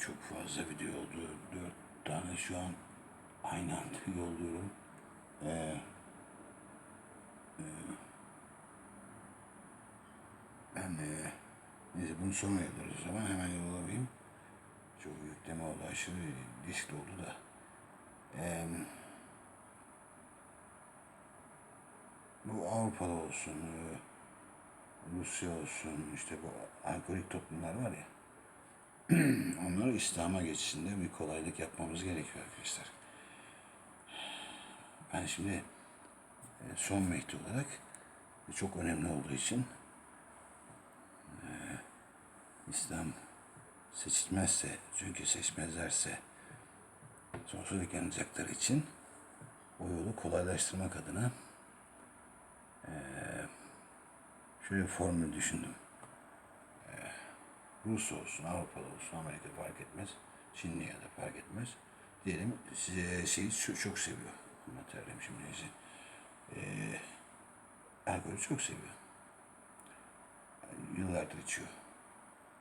çok fazla video oldu. Dört tane şu an aynı anda yolluyorum. Ee, e, ben e, neyse bunu sonra yaparız o zaman hemen yollayayım. Çok yükleme oldu aşırı disk oldu da. Ee, bu Avrupa'da olsun, e, Rusya olsun, işte bu alkolik toplumlar var ya. Onları İslam'a geçişinde bir kolaylık yapmamız gerekiyor arkadaşlar. Ben şimdi e, son Mehdi olarak çok önemli olduğu için e, İslam seçilmezse, çünkü seçmezlerse sonsuzluk yanacakları için o yolu kolaylaştırmak adına e, şöyle bir formül düşündüm. Rus olsun, Avrupalı olsun, Amerika fark etmez. Çinli ya da fark etmez. Diyelim size şeyi çok, seviyor. Materyalem şimdi neyse. Ee, alkolü çok seviyor. Yıllardır içiyor.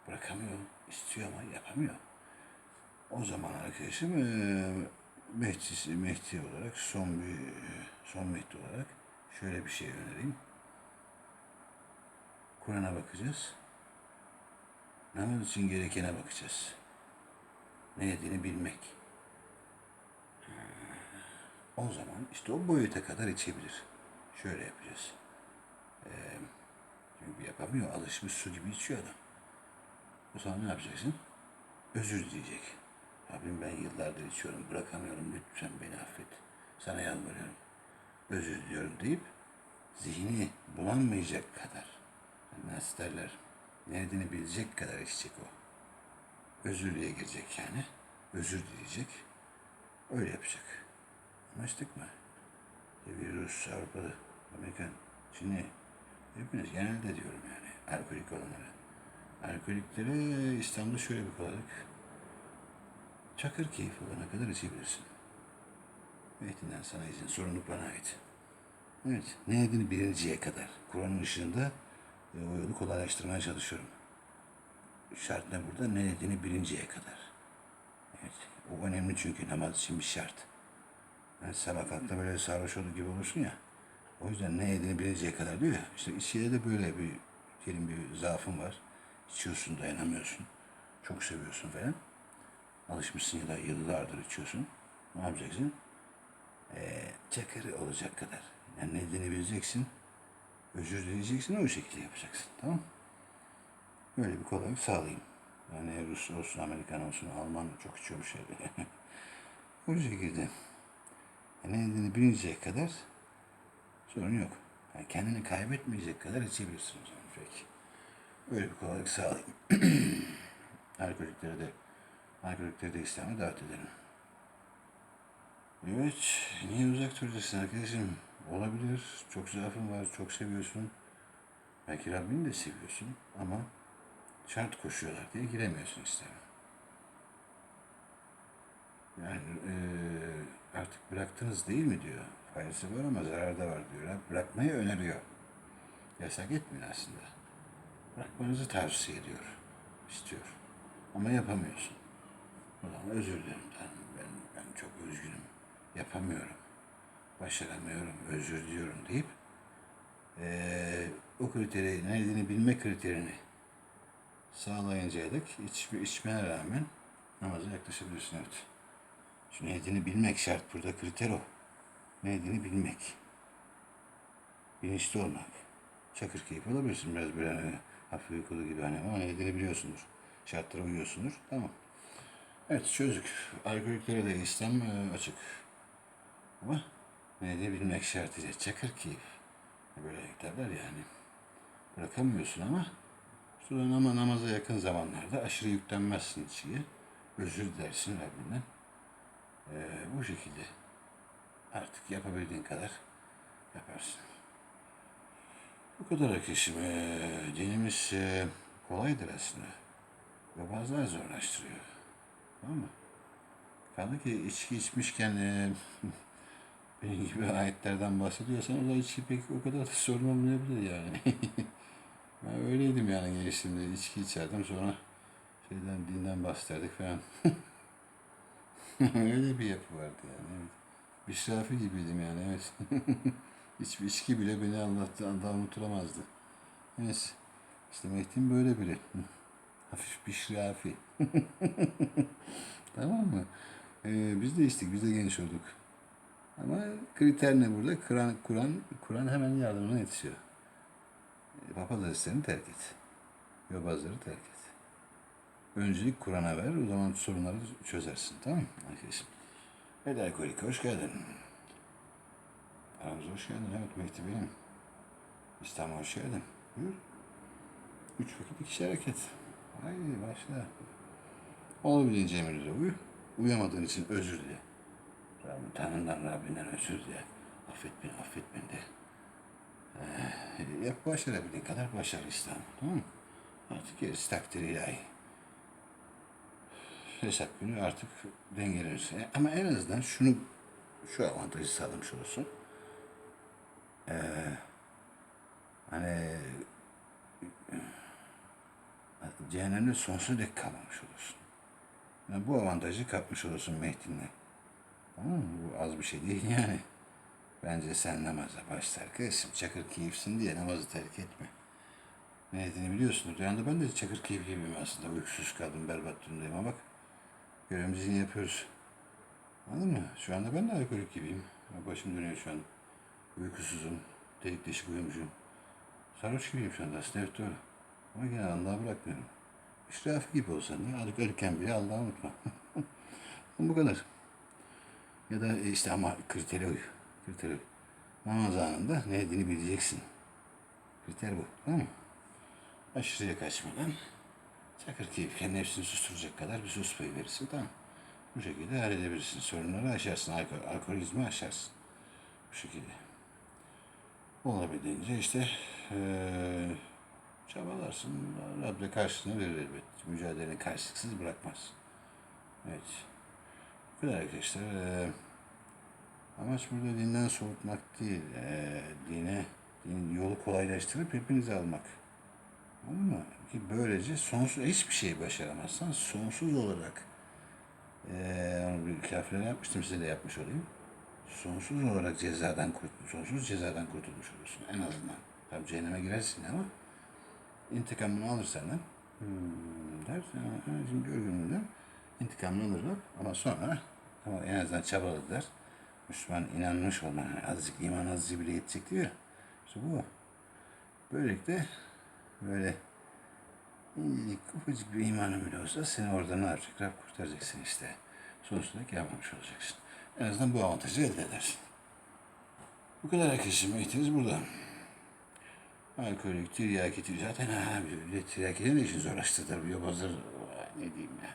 Bırakamıyor. istiyor ama yapamıyor. O zaman arkadaşım ee, Mehdi, Mehdi olarak son bir son Mehdi olarak şöyle bir şey önereyim. Kur'an'a bakacağız. Namaz için gerekene bakacağız. Ne dediğini bilmek. O zaman işte o boyuta kadar içebilir. Şöyle yapacağız. Ee, çünkü yapamıyor. Alışmış su gibi içiyor adam. O zaman ne yapacaksın? Özür dileyecek. Abim ben yıllardır içiyorum. Bırakamıyorum. Lütfen beni affet. Sana yalvarıyorum. Özür diliyorum deyip zihni bulanmayacak kadar. Hani nasıl derler? Nerediğini bilecek kadar içecek o. Özürlüğe girecek yani. Özür dileyecek. Öyle yapacak. Anlaştık mı? Bir Rus, Avrupalı, Amerikan, Çinli. Hepiniz genelde diyorum yani. Alkolik olanlara. Alkoliklere İstanbul'da şöyle bir kolaylık. Çakır keyif olana kadar içebilirsin. Mehdi'den sana izin, sorumluluk bana ait. Evet, ne dediğini bilinceye kadar. Kur'an'ın ışığında e, yolu kolaylaştırmaya çalışıyorum. Şart ne burada? Ne dediğini bilinceye kadar. Evet, o önemli çünkü namaz için bir şart. Yani sabah kalktığında böyle sarhoş olduğu gibi olursun ya. O yüzden ne yediğini bilinceye kadar diyor ya. İşte içkiye de böyle bir, diyelim bir zaafın var. İçiyorsun, dayanamıyorsun. Çok seviyorsun falan. Alışmışsın ya da yıllardır içiyorsun. Ne yapacaksın? Ee, çakır olacak kadar. Yani ne dediğini bileceksin. Özür dileyeceksin, o şekilde yapacaksın. Tamam Böyle bir kolaylık sağlayayım. Yani Rus olsun, Amerikan olsun, Alman çok içiyor bir şey. o şekilde. Yani ne dediğini bilinceye kadar sorun yok. Yani kendini kaybetmeyecek kadar içebilirsin o zaman peki. Öyle bir kolaylık sağlayayım. Alkolikleri de alkolikleri de İslam'a davet edelim. Evet, niye uzak duracaksın arkadaşım? Olabilir, çok zaafın var, çok seviyorsun. Belki Rabbini de seviyorsun ama şart koşuyorlar diye giremiyorsun İslam'a. Yani eee, artık bıraktınız değil mi diyor. Faydası var ama zararı da var diyor. Bırakmayı öneriyor. Yasak etmiyor aslında. Bırakmanızı tavsiye ediyor, istiyor. Ama yapamıyorsun. Zaman özür dilerim. Ben, ben, ben çok üzgünüm. Yapamıyorum. Başaramıyorum. Özür diliyorum deyip eee, o kriteri, nereden bilme kriterini sağlayıncaya dek iç, içmene rağmen namaza yaklaşabilirsin. Evet. Çünkü neydiğini bilmek şart. Burada kriter o. Neydiğini bilmek. Bilinçli olmak. Çakır keyif olabilirsin biraz böyle hani hafif uykulu gibi hani ama neydiğini biliyorsundur. Şartlara uyuyorsundur. Tamam. Evet çözdük. Alkoliklere de İslam e, açık. Ama neydiğini bilmek şartıyla. Çakır keyif. Böyle derler yani. Bırakamıyorsun ama sonra ama namaza yakın zamanlarda aşırı yüklenmezsin içiye. Özür dilersin Rabbinden. Ee, bu şekilde artık yapabildiğin kadar yaparsın. Bu kadar arkadaşım. Ee, dinimiz e, kolaydır aslında. Ve bazıları zorlaştırıyor. Tamam mı? Kaldı ki içki içmişken e, benim gibi ayetlerden bahsediyorsan o da içki pek o kadar da sorun olmayabilir yani. ben öyleydim yani gençliğimde. içki içerdim sonra şeyden dinden bastırdık falan. Öyle bir yapı vardı yani. Evet. Bişrafi gibiydim yani evet. Hiçbir içki bile beni anlattı, daha unutulamazdı. Neyse. İşte Mehdi'm böyle biri. Hafif bişrafi. tamam mı? Ee, biz de içtik, biz de genç olduk. Ama kriter ne burada? Kur'an, Kur'an, Kur'an hemen yardımına yetişiyor. E, Papaz hadislerini terk et. Yobazları terk et. Öncelik Kur'an'a ver, o zaman sorunları çözersin. Tamam mı arkadaşım? Eda Alkolik, hoş geldin. Aramıza hoş geldin. Evet, Mehdi benim. İstanbul'a hoş geldin. Buyur. Üç vakit iki hareket. Haydi başla. Olabildiğince emirlere uyu. Uyamadığın için özür dile. Rabbim, Tanrı'ndan, Rabbinden özür dile. Affet beni, affet beni de. Ee, yap başarabildiğin kadar başar İslam. Tamam mı? Artık gerisi takdir ilahi. Hesap günü artık dengelenir. Ama en azından şunu, şu avantajı sağlamış olursun. Ee, hani cehennemde sonsuza dek kalmamış olursun. Yani bu avantajı kapmış olursun Mehdi'nle. Bu az bir şey değil yani. Bence sen namaza başla arkadaşım. Çakır keyifsin diye namazı terk etme. Ne dediğini biliyorsun. Rüyanda ben de çakır keyif gibiyim aslında. Uykusuz kaldım, berbat durumdayım ama bak. Görevimizi yine yapıyoruz. Anladın mı? Şu anda ben de alkolik gibiyim. Başım dönüyor şu an. Uykusuzum. Delik deşik uyumuşum. Sarhoş gibiyim şu anda aslında. Evet doğru. Ama yine Allah'a bırakmıyorum. İşrafı gibi ya. Artık ölürken bile Allah'ı unutma. Bu kadar. Ya da işte ama kriteri uy. Kriteri uy. Namaz anında ne dediğini bileceksin. Kriter bu. Tamam mı? Aşırıya kaçmadan çakır keyifken nefsini susturacak kadar bir sus payı verirsin. Tamam. Bu şekilde halledebilirsin. Sorunları aşarsın. Alkol, alkolizmi aşarsın. Bu şekilde. Olabildiğince işte eee çabalarsın. Rabbe karşılığını verir elbet. Mücadeleni karşılıksız bırakmaz. Evet. Kadar arkadaşlar. Eee, amaç burada dinden soğutmak değil. Eee, dine, din yolu kolaylaştırıp hepinizi almak. Anladın mı? Ki böylece sonsuz hiçbir şey başaramazsan sonsuz olarak onu bir kafirlere yapmıştım size de yapmış olayım. Sonsuz olarak cezadan kurtul, sonsuz cezadan kurtulmuş olursun en azından. Tabii cehenneme girersin ama intikamını alır senden. Hmm, dersin "Ha, şimdi görgünlüğünden intikamını alırlar ama sonra ama en azından çabaladılar. Müslüman inanmış olman, yani azıcık iman azıcık bile yetecek diyor. İşte bu. Böylelikle böyle İyi, ufacık bir imanın bile olsa seni orada ne yapacak? Rab kurtaracaksın işte. Dek yapmamış olacaksın. En azından bu avantajı elde edersin. Bu kadar arkadaşım. Eğitimiz burada. Alkolik, tiryaki, tiryaki. Zaten ha, bir de tiryakinin de işini zorlaştırdı. Bir yobazlar, ne diyeyim ya.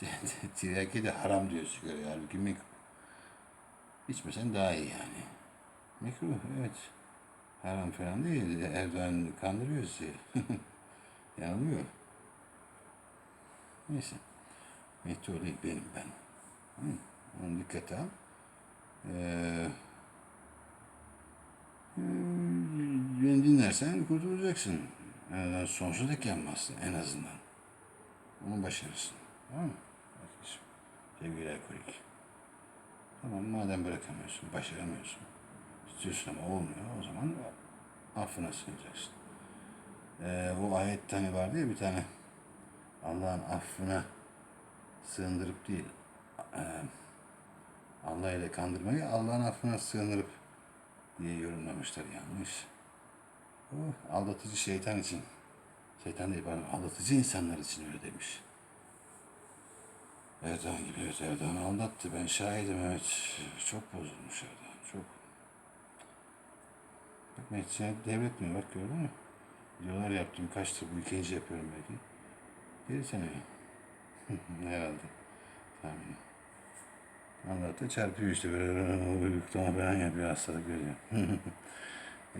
Tiryaki de haram diyor sigara. Halbuki mikro. İçmesen daha iyi yani. Mikro, evet. Haram falan değil. Erdoğan kandırıyor sizi. Yanılmıyor. Neyse. Meteorik benim ben. Hı, onu dikkate al. Ee, hmm, beni dinlersen kurtulacaksın. Yani sonsuza dek yanmazsın en azından. Onu başarırsın. Tamam mı? Sevgili alkolik. Tamam madem bırakamıyorsun, başaramıyorsun. İstiyorsun ama olmuyor. O zaman affına sığınacaksın. Ee, bu ayet hani vardı ya bir tane Allah'ın affına sığındırıp değil e, Allah ile kandırmayı Allah'ın affına sığındırıp diye yorumlamışlar yanlış. O aldatıcı şeytan için şeytan değil pardon aldatıcı insanlar için öyle demiş. Erdoğan gibi evet Erdoğan aldattı ben şahidim evet çok bozulmuş Erdoğan çok. Bak Mehdi'ye devretmiyor bak gördün mü? Videolar yaptım. Kaçtır bu ikinci yapıyorum belki. Bir sene. Herhalde. Tahminim. Da çarpıyor işte böyle uyuklama falan yapıyor hastalık veriyor.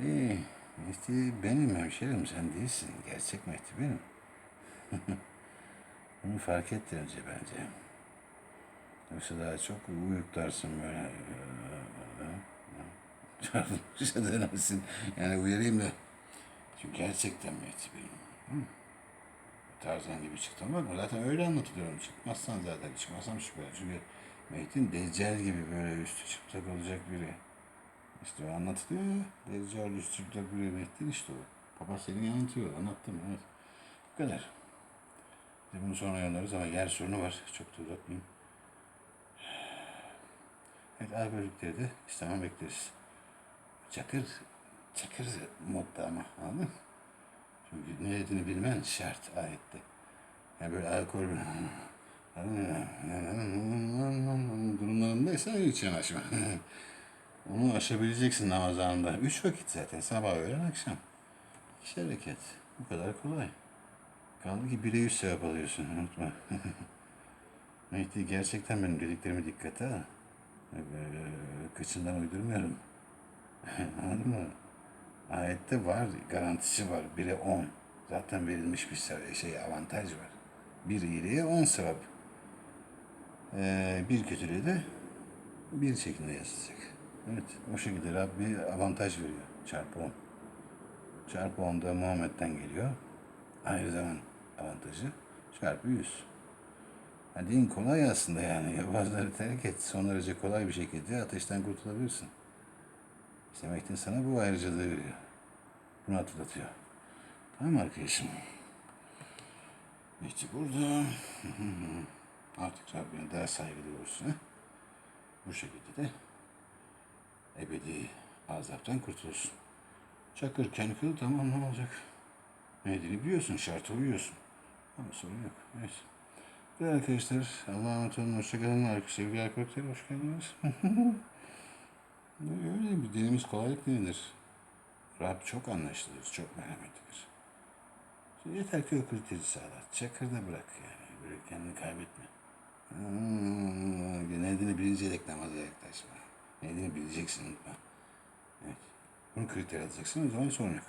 İyi. Mehdi benim hemşerim sen değilsin. Gerçek Mehdi benim. Bunu fark etti önce bence. Daha çok uyuklarsın böyle. Çarpmış dönersin. Yani uyarayım da çünkü gerçekten. Hı? Tarzan gibi çıktım. Bakma zaten öyle anlatılıyorum. Çıkmazsan zaten çıkmazsam süper. Çünkü Mehmet'in Deccal gibi böyle üstü çıplak olacak biri. İşte o anlatılıyor ya. Deccal üstü çıplak biri Mehmet'in işte o. Papa seni anlatıyor. Anlattım evet. Bu kadar. Bunu sonra yollarız ama yer sorunu var. Çok da uzatmayayım. Evet algoritmleri de İslam'a bekleriz. Çakır, çakır modda ama anladın mı? Çünkü ne dediğini bilmen şart ayette. Yani böyle alkol durumlarındaysa hiç yanaşma. Onu aşabileceksin namaz anında. Üç vakit zaten. Sabah, öğlen, akşam. İki hareket. Bu kadar kolay. Kaldı ki bire yüz sevap alıyorsun. Unutma. Mehdi gerçekten benim dediklerimi dikkate al. Ee, Kıçından uydurmuyorum. Anladın mı? Ayette var, garantisi var. Bire on. Zaten verilmiş bir şey avantaj var. Bir iyiliğe on sevap. Ee, bir kötülüğe de bir şekilde yazılacak. Evet, o şekilde Rabbi avantaj veriyor. Çarpı on. Çarpı on da Muhammed'den geliyor. Aynı zaman avantajı çarpı yüz. Yani din kolay aslında yani. Bazıları terk et. Son derece kolay bir şekilde ateşten kurtulabilirsin. İşte sana bu ayrıcalığı veriyor. Bunu hatırlatıyor. Tamam arkadaşım? Mehdi burada. Artık Rabbine daha saygılı olursun. ha? Bu şekilde de ebedi azaptan kurtulursun. Çakırken kıl tamam ne olacak? Mehdi'ni biliyorsun, şarta uyuyorsun. Ama sorun yok. Neyse. Evet arkadaşlar, Allah'a emanet olun. Hoşçakalın. Sevgili arkadaşlar, hoş geldiniz. Öyle bir dinimiz kolaylık dinidir. Rab çok anlaşılır, çok merhametlidir. Yeter ki o kriteri sağla. Çakırda bırak yani. Böyle kendini kaybetme. Hmm, Nedeni birinci yedek namaza yaklaşma. Nedeni bileceksin unutma. Evet. Bunu kriter alacaksın o zaman sorun yok.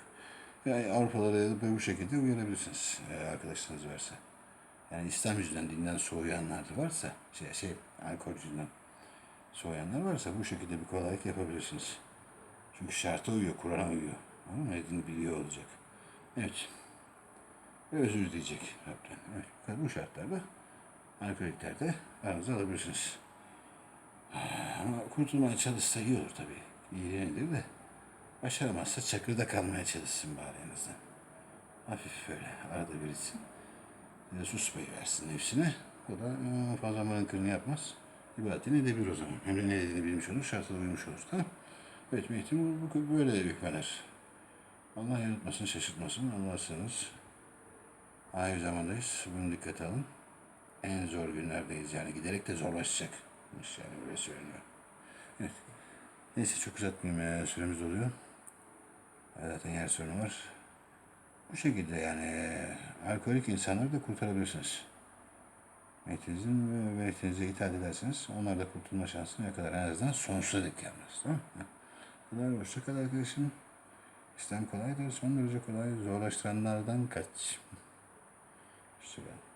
Yani Avrupalara ya da böyle bu şekilde uyarabilirsiniz. Eğer arkadaşlarınız varsa. Yani İslam yüzünden dinden soğuyanlar da varsa, şey, şey alkol yüzünden soğuyanlar varsa bu şekilde bir kolaylık yapabilirsiniz. Çünkü şarta uyuyor, Kur'an'a uyuyor. Ama nedeni biliyor olacak. Evet. Ve özür dileyecek Rab'den. Evet. Bu şartlarda alkoliklerde aranıza alabilirsiniz. Ama kurtulmaya çalışsa iyi olur tabii. İyilenir de. Başaramazsa çakırda kalmaya çalışsın bari en azından. Hafif böyle arada bir içsin. Sus payı versin nefsine. O da e, fazla mırınkırını yapmaz. İbadetini edebilir o zaman. Hem de ne dediğini bilmiş olur, şartına uymuş olur. Tamam Evet, Mehdi bu, bu böyle hükmeder. Allah yanıltmasın, şaşırtmasın. Allah'a sığınız. Aynı zamandayız. Bunu dikkate alın. En zor günlerdeyiz yani. Giderek de zorlaşacakmış yani böyle söyleniyor. Evet. Neyse çok uzatmayayım. Süremiz doluyor. Zaten yer sorunu var. Bu şekilde yani e, alkolik insanları da kurtarabilirsiniz. Mehtinizin ve Mehtiniz'e itaat ederseniz onlar da kurtulma şansını yakalar. En azından sonsuza dek gelmez. Tamam mı? Kadar hoşça kal arkadaşım. İslam kolaydır. Son derece kolay. Zorlaştıranlardan kaç. Hoşça kal.